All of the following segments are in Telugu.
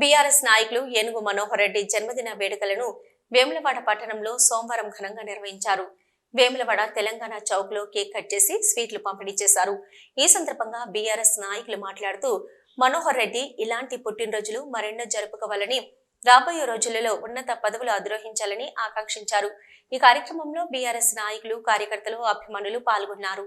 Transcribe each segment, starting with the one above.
బీఆర్ఎస్ నాయకులు ఏనుగు మనోహర్ రెడ్డి జన్మదిన వేడుకలను వేములవాడ పట్టణంలో సోమవారం ఘనంగా నిర్వహించారు. వేములవాడ తెలంగాణ చౌక్లో కేక్ కట్ చేసి స్వీట్లు పంపిణీ చేశారు. ఈ సందర్భంగా బీఆర్ఎస్ నాయకులు మాట్లాడుతూ మనోహర్ రెడ్డి ఇలాంటి పుట్టినరోజులు మరెన్నో జరుపుకోవాలని రాబోయే రోజులలో ఉన్నత పదవులు అధిరోహించాలని ఆకాంక్షించారు. ఈ కార్యక్రమంలో బీఆర్ఎస్ నాయకులు కార్యకర్తలు అభిమానులు పాల్గొన్నారు.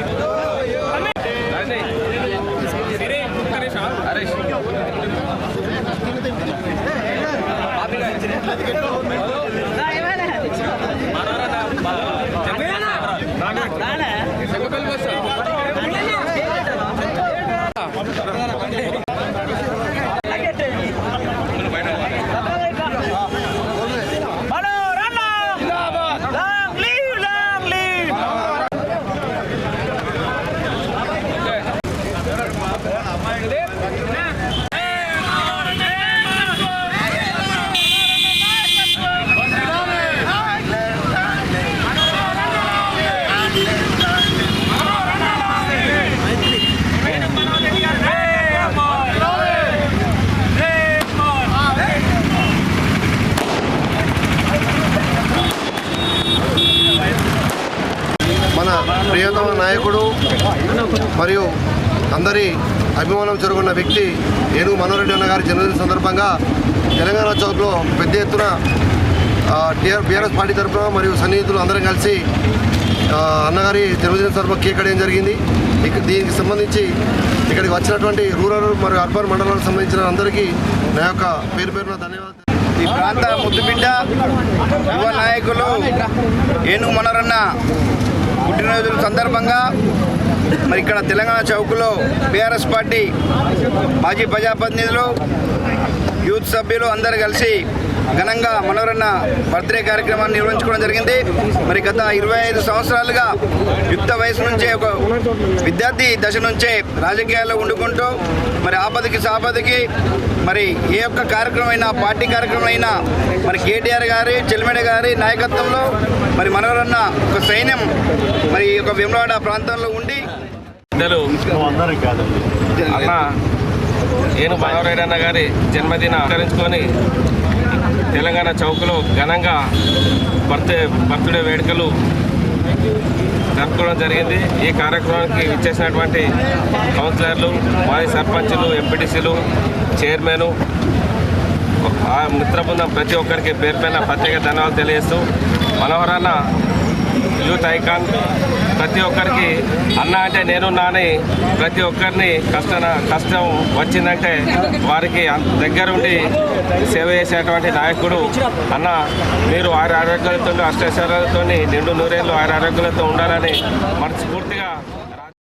నాయకుడు మరియు అందరి అభిమానం జరుగున్న వ్యక్తి ఏనుగు మనోరెడ్డి అన్న గారి జన్మదిన సందర్భంగా తెలంగాణ చౌక్లో పెద్ద ఎత్తున బీఆర్ఎస్ పార్టీ తరఫున మరియు సన్నిహితులు అందరం కలిసి అన్నగారి జన్మదిన సందర్భంగా కేక్ కట్టడం జరిగింది. ఇక దీనికి సంబంధించి ఇక్కడికి వచ్చినటువంటి రూరల్ మరియు అర్బన్ మండలాలకు సంబంధించిన అందరికీ నా యొక్క పేరు పేరున ధన్యవాదాలు. ఈ ప్రాంత ముద్దుబిడ్డ యువ నాయకులు ఏనుగు మనరన్న పుట్టినరోజుల సందర్భంగా మరి ఇక్కడ తెలంగాణ చౌక్లో బీఆర్ఎస్ పార్టీ మాజీ ప్రజాప్రతినిధులు యూత్ సభ్యులు అందరు కలిసి ఘనంగా మనోరన్న బర్త్డే కార్యక్రమాన్ని నిర్వహించుకోవడం జరిగింది. మరి గత ఇరవై ఐదు సంవత్సరాలుగా యుక్త వయసు నుంచే ఒక విద్యార్థి దశ నుంచే రాజకీయాల్లో ఉండుకుంటూ మరి ఆపదకి సాపదకి మరి ఏ ఒక్క కార్యక్రమం అయినా పార్టీ కార్యక్రమం అయినా మరి కేటీఆర్ గారి చెల్లిమెడ గారి నాయకత్వంలో మరి మనోరన్న ఒక సైన్యం మరి ఈ యొక్క వేములవాడ ప్రాంతంలో ఉండి నేను అన్న ఏను గారి జన్మదిన ఆచరించుకొని తెలంగాణ చౌక్లో ఘనంగా బర్త్డే బర్త్డే వేడుకలు జరుపుకోవడం జరిగింది. ఈ కార్యక్రమానికి ఇచ్చేసినటువంటి కౌన్సిలర్లు మాజీ సర్పంచులు ఎంపీటీసీలు చైర్మన్ ఆ మిత్ర బృందం ప్రతి ఒక్కరికి పేరు పైన ప్రత్యేక ధన్యవాదాలు తెలియజేస్తూ మనోహరాన యూత్ ఐకాన్ ప్రతి ఒక్కరికి అన్న అంటే నేను నాని ప్రతి ఒక్కరిని కష్ట కష్టం వచ్చిందంటే వారికి అం- దగ్గరుండి సేవ చేసేటువంటి నాయకుడు అన్న. మీరు ఆరు ఆరోగ్యాలతో అష్టైశ్వర్యాలతో నిండు నూరేళ్ళు ఆరు ఆరోగ్యాలతో ఉండాలని మనస్ఫూర్తిగా